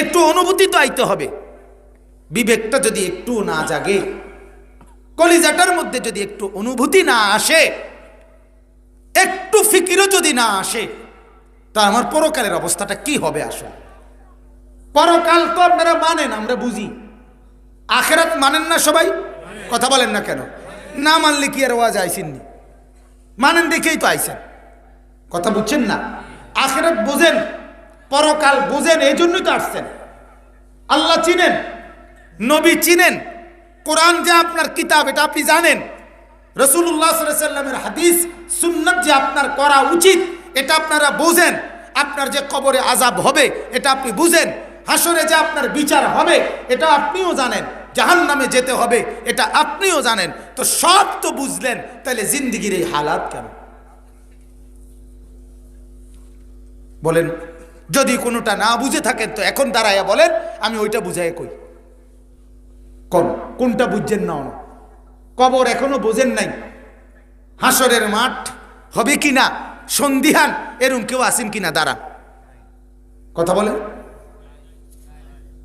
একটু অনুভূতি তো আইতে হবে। বিবেকটা যদি একটু না জাগে, কলিজাটার মধ্যে যদি একটু অনুভূতি না আসে, একটু ফিকিরও যদি না আসে, তা আমার পরকালের অবস্থাটা কি হবে আসলে? পরকাল তো আপনারা মানেন, আমরা বুঝি। আখেরাত মানেন না সবাই? কথা বলেন না কেন? না মানলে কি আর ওয়াজ আইসেননি মানেন দেখেই তো আইসেন কথা বুঝছেন না? আখেরাত বোঝেন পরকাল বুঝেন, এই জন্যই তো আসছেন। আল্লাহ চিনেন, নবী চিনেন, কোরআন যে আপনার কিতাব, এটা আপনি জানেন। রসুল্লাহ সাল্লামের হাদিস, সুন্নত যে আপনার করা উচিত, এটা আপনারা বোঝেন। আপনার যে কবরে আজাব হবে, এটা আপনি বুঝেন। হাসরে যে আপনার বিচার হবে, এটা আপনিও জানেন। জাহান নামে যেতে হবে, এটা আপনিও জানেন। তো সব তো বুঝলেন, তাহলে জিন্দিগির এই হালাত কেন? বলেন যদি কোনোটা না বুঝে থাকেন তো এখন দাঁড়াইয়া বলেন, আমি ওইটা বুঝাই কই। কোন? কোনটা বুঝছেন না কবর এখনও বোঝেন নাই। হাসরের মাঠ হবে কি না সন্ধিহান, এরম কেউ আসেন কিনা? দাঁড়ান কথা বলেন।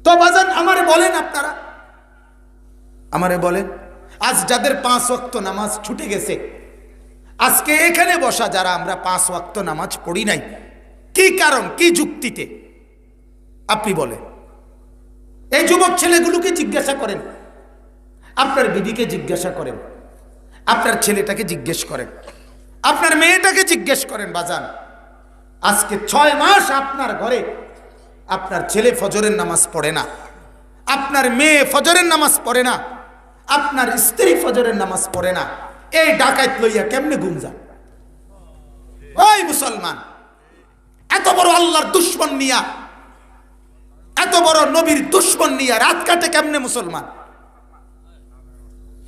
তো বাজান, আমারে বলেন আপনারা। আমারে বলেন, আজ যাদের পাঁচ ওয়াক্ত নামাজ ছুটে গেছে, আজকে এখানে বসা যারা, আমরা পাঁচ ওয়াক্ত নামাজ পড়ি নাই। কি কারণ, কি যুক্তিতে? আপনি বলেন। এই যুবক ছেলেগুলোকে জিজ্ঞাসা করেন। আপনার বিবিকে জিজ্ঞাসা করেন। আপনার ছেলেটাকে জিজ্ঞেস করেন। আপনার মেয়েটাকে জিজ্ঞেস করেন, বাজান, আজকে ছয় মাস আপনার ঘরে আপনার ছেলে ফজরের নামাজ পড়ে না। আপনার মেয়ে ফজরের নামাজ পড়ে না। আপনার স্ত্রী ফজরের নামাজ পড়ে না। এই ডাকাত লইয়া কেমনে ঘুম যান ওই মুসলমান এত বড় আল্লাহর দুশ্মন নিয়া, এত বড় নবীর দুশ্মন নিয়া রাত কাটে কেমনে মুসলমান?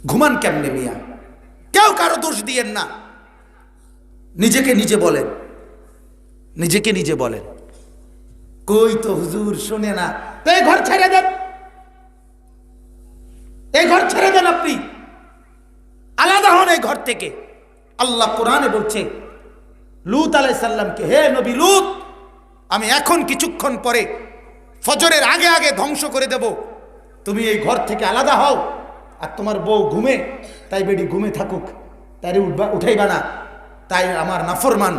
ঘুমান কেমনে মিয়া? কেউ কারও দোষ দিয়েন না। নিজেকে নিজে বলেন। নিজেকে নিজে বলেন। কই তো হুজুর, শোনে না। তো এই ঘর ছেড়ে দেন। এই ঘর ছেড়ে দেন আপনি। আলাদা হন এই ঘর থেকে। আল্লাহ কোরআনে বলছে লুত আলাই সাল্লামকে হে নবী লুত, আমি এখন কিছুক্ষণ পরে ফজরের আগে আগে ধ্বংস করে দেব। তুমি এই ঘর থেকে আলাদা হও আর তোমার বউ ঘুমে, তাই বেডি ঘুমে থাকুক তাই উঠবা, উঠাইবা না। তাই আমার নাফরমান,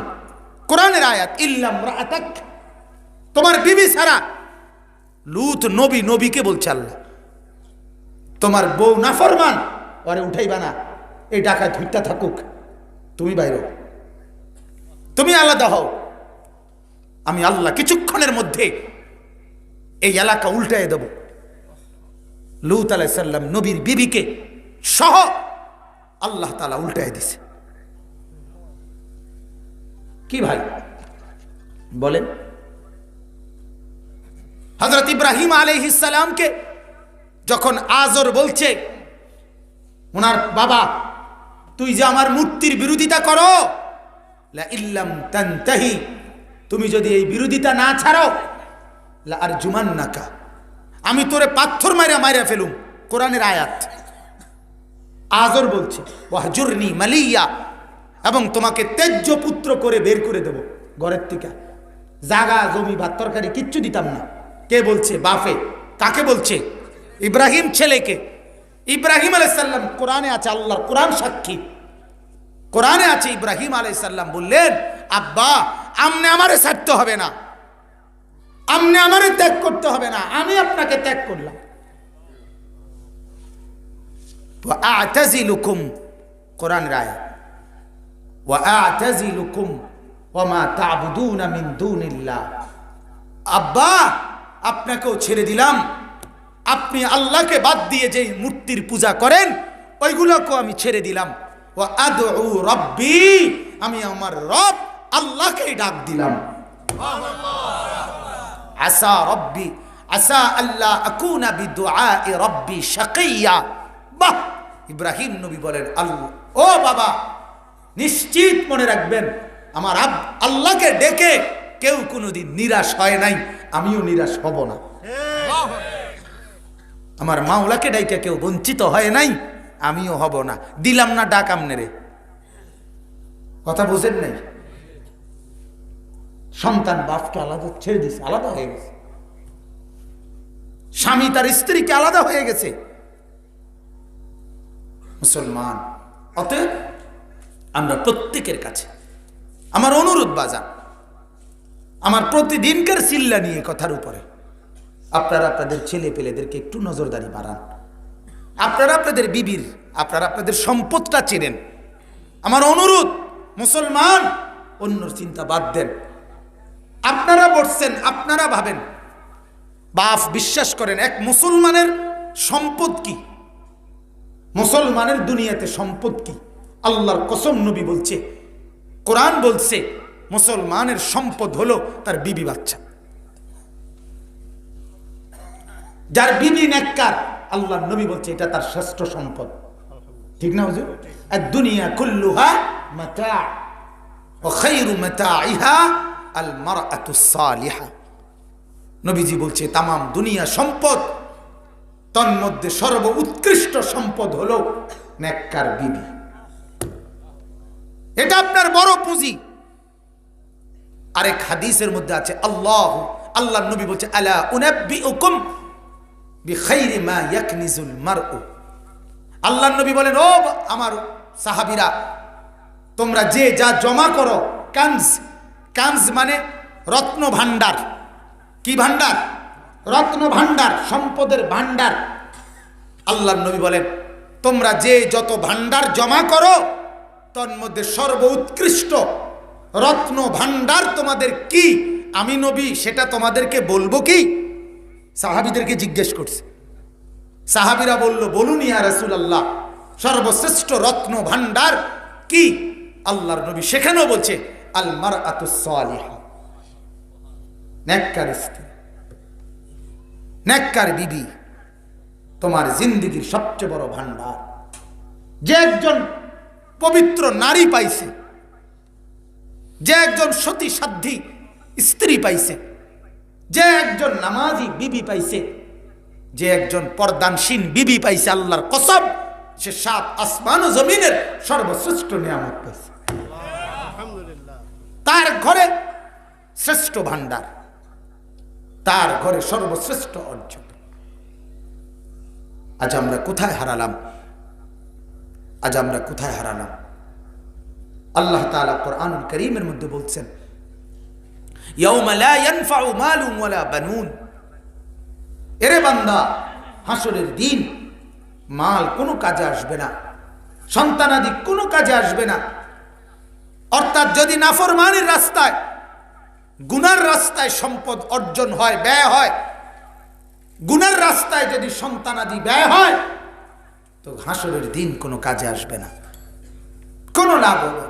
কোরআনের আয়াত ইল্লাম তোমার বিবি ছাড়া লুত নবী নবীকে বলছে আল্লাহ। তোমার বউ নাফরমান, ওরে উঠাইবা না। এই ডাকায় ধুইটা থাকুক, তুমি বাইরে। তুমি আলাদা হও। আমি আল্লাহ কিছুক্ষণের মধ্যে এই এলাকা উল্টায় দেব। লুত আলাইসাল্লাম নবীর বিবিকে সহ আল্লাহ তালা উল্টায় দিছে। কি ভাই? বলেন। হজরত ইব্রাহিম আলহিসামকে যখন আজর বলছে, ওনার বাবা, তুই যে আমার মূর্তির বিরোধিতা করো লা ইল্লাম তান্তাহি, তুমি যদি এই বিরোধিতা না ছাড়ো, লা আর জুমান নাকা আমি তোরে পাথর মাইরা মাইরা ফেলুম, কোরআনের আয়াত। আজর বলছে, ওয়াহজুরনি মালিয়া এবং তোমাকে তেজ্য পুত্র করে বের করে দেব ঘরের থেকে। জাগা, জমি, ভাত, তরকারি কিচ্ছু দিতাম না। কে বলছে? বাফে কাকে বলছে? ইব্রাহিম ছেলেকে। ইব্রাহিম আলাইসাল্লাম কোরআনে আছে আল্লাহ কোরআন সাক্ষী। কোরআনে আছে ইব্রাহিম আলাইসাল্লাম বললেন, আব্বা, আমনে আমারে ছাড়তে হবে না। আমনে আমারে ত্যাগ করতে হবে না। আমি আপনাকে ত্যাগ করলাম। রায় আব্বা, আপনাকেও ছেড়ে দিলাম। আপনি আল্লাহকে বাদ দিয়ে যে মূর্তির পূজা করেন, ওইগুলোকেও আমি ছেড়ে দিলাম। ও আদু রব্বি আমি আমার রব আল্লাহকেই ডাক দিলাম। আসা রব্বি আসা আল্লাহ আকুনা বিদুআ রব্বি শাকিয়া। বাহ! ইব্রাহিম নবী বলেন আল্লাহ ও বাবা নিশ্চিত মনে রাখবেন আমার আব আল্লাহকে ডেকে কেউ কোনোদিন নিরাশ হয় নাই আমিও নিরাশ হব না। আমার মাওলাকে ডাইকে কেউ বঞ্চিত হয় নাই আমিও হব না। দিলাম না ডাক আমনে রে কথা বুঝেন নাই? সন্তান বাপকে আলাদা ছেড়ে দিছে, আলাদা হয়ে গেছে। স্বামী তার স্ত্রীকে আলাদা হয়ে গেছে। মুসলমান, অতএব আমরা প্রত্যেকের কাছে আমার অনুরোধ বাজান, আমার প্রতিদিনকার চিল্লা নিয়ে কথার উপরে। আপনারা আপনাদের ছেলে পেলেদেরকে একটু নজরদারি বাড়ান। আপনারা আপনাদের বিবির, আপনারা আপনাদের সম্পদটা চেনেন। আমার অনুরোধ, মুসলমান, অন্য চিন্তা বাদ দেন। আপনারা বসছেন, আপনারা ভাবেন। বাপ, বিশ্বাস করেন, এক মুসলমানের সম্পদ কি? মুসলমানের দুনিয়াতে সম্পদ কি? আল্লাহর কসম নবী বলছে, কোরআন বলছে, মুসলমানের সম্পদ হলো তার বিবি বাচ্চা। যার বিবি নেককার আল্লাহর নবী বলছে, এটা তার শ্রেষ্ঠ সম্পদ। ঠিক না হুজুর? আর দুনিয়া কুল্লুহা মাতা ও খাইরু মাতাইহা আল মারআতু সালিহা। নবীজি বলছে, তামাম দুনিয়া সম্পদ তন্মধ্যে সর্ব উৎকৃষ্ট সম্পদ হলো নেককার বিবি। এটা আপনার বড় পুঁজি। আরেক হাদিসের মধ্যে আছে, আল্লাহ আল্লাহ নবী বলছে, আলা উনাব্বিউকুম বিখাইরি মা ইয়াকনিজুল মারউ। আল্লাহ নবী বলেন, ও আমার সাহাবীরা, তোমরা যে যা জমা করো, কানজ কানজ মানে রত্ন ভাণ্ডার। কি ভাণ্ডার? রত্ন ভাণ্ডার, সম্পদের ভাণ্ডার। আল্লাহ নবী বলেন, তোমরা যে যত ভাণ্ডার জমা করো তন্মধ্যে সর্ব উৎকৃষ্ট রত্ন ভাণ্ডার তোমাদের কি? আমি নবী, সেটা তোমাদেরকে বলব কি? সাহাবিদেরকে জিজ্ঞেস করছে। সাহাবিরা বলল, বলুন ইয়া রাসূল আল্লাহ সর্বশ্রেষ্ঠ রত্ন ভাণ্ডার কি? আল্লাহর নবী সেখানেও বলছে, আল মারআতুস সালিহা। স্ত্রী, নেককার বিবি, তোমার জিন্দিগির সবচেয়ে বড় ভান্ডার যে একজন পবিত্র নারী পাইছে, যে একজন সতী সাধ্যী স্ত্রী পাইছে যে একজন নামাজি বিবি পাইছে, যে একজন পর্দানসীন বিবি পাইছে আল্লাহর কসম, সে সাত আসমান ও জমিনের সর্বশ্রেষ্ঠ নিয়ামত পাইছে। তার ঘরে শ্রেষ্ঠ ভান্ডার তার ঘরে সর্বশ্রেষ্ঠ অর্জন। আজ আমরা কোথায় হারালাম? আজ আমরা কোথায় হারালাম? আল্লাহ তাআলা কোরআনুল করিমের মধ্যে বলছেন এরে বান্দা, হাসরের দিন মাল কোনো কাজে আসবে না, সন্তানাদি কোনো কাজে আসবে না। অর্থাৎ যদি নাফরমানের রাস্তায়, গুনার রাস্তায় সম্পদ অর্জন হয়, ব্যয় হয়, গুনার রাস্তায় যদি সন্তানাদি ব্যয় হয়, তো হাসরের দিন কোনো কাজে আসবে না। কোনো লাভ হবে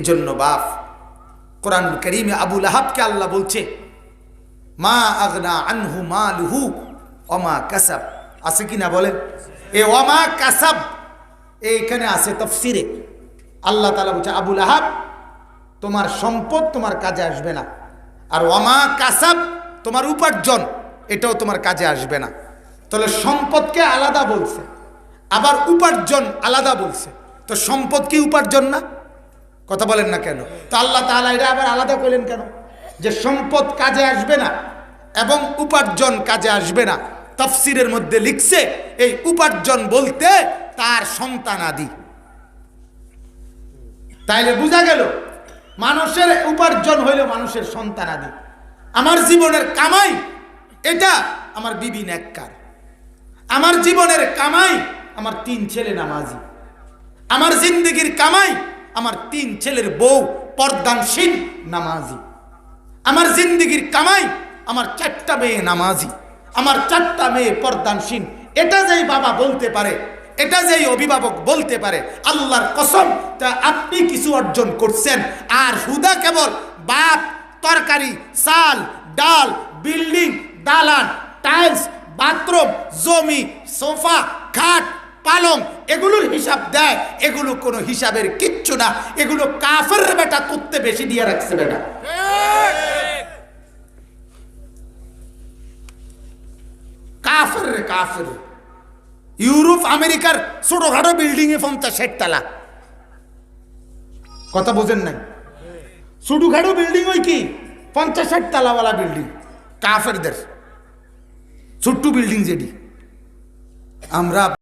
এজন্য বাপ কোরআন করিমে আবুল আহাবকে আল্লাহ বলছে, মা আগনা আনহু মা লুহু অমা কাসাব। আছে কি না বলেন? এ অমা কাসাব, এইখানে আছে তফসিরে। আল্লাহ তালা বলছে আবুল আহাব তোমার সম্পদ তোমার কাজে আসবে না। আর অমা কাসাব, তোমার উপার্জন, এটাও তোমার কাজে আসবে না। তাহলে সম্পদকে আলাদা বলছে, আবার উপার্জন আলাদা বলছে। তো সম্পদ কি উপার্জন না? কথা বলেন না কেন? তো আল্লাহ তাআলা এটা আবার আলাদা করলেন কেন? যে সম্পদ কাজে আসবে না এবং উপার্জন কাজে আসবে না। তফসিরের মধ্যে লিখছে, এই উপার্জন বলতে তার সন্তান আদি। তাইলে বোঝা গেল, মানুষের উপার্জন হইল মানুষের সন্তান আদি। আমার জীবনের কামাই, এটা আমার বিবি নেককার। আমার জীবনের কামাই, আমার তিন ছেলে নামাজি। আমার জিন্দগির কামাই আমার তিন ছেলের বউ পর্দানসীন নামাজি। আমার জিন্দগির কামাই আমার চারটা মেয়ে নামাজি। আমার চারটা মেয়ে পর্দানসীন এটা যেই বাবা বলতে পারে, এটা যেই অভিভাবক বলতে পারে, আল্লাহর কসম, তা আপনি কিছু অর্জন করছেন। আর হুদা কেবল বাপ তরকারি, চাল, ডাল, বিল্ডিং, দালান, টাইলস, বাথরুম, জমি, সোফা, খাট পালং, এগুলোর হিসাব দেয়। এগুলো কোনো হিসাবের কিচ্ছু না। এগুলো কাফের বেটা করতে বেশি দিয়ে রাখছে বেটা। কাফের কাফের ইউরোপ, আমেরিকার ছোটখাটো বিল্ডিং এ পঞ্চাশ তালা। কথা বোঝেন নাই? ছোটখাটো বিল্ডিং ওই কি? পঞ্চাশ ষাট তালাওয়ালা বিল্ডিং। কাফেরদের। ছোট্ট বিল্ডিং যেটি। আমরা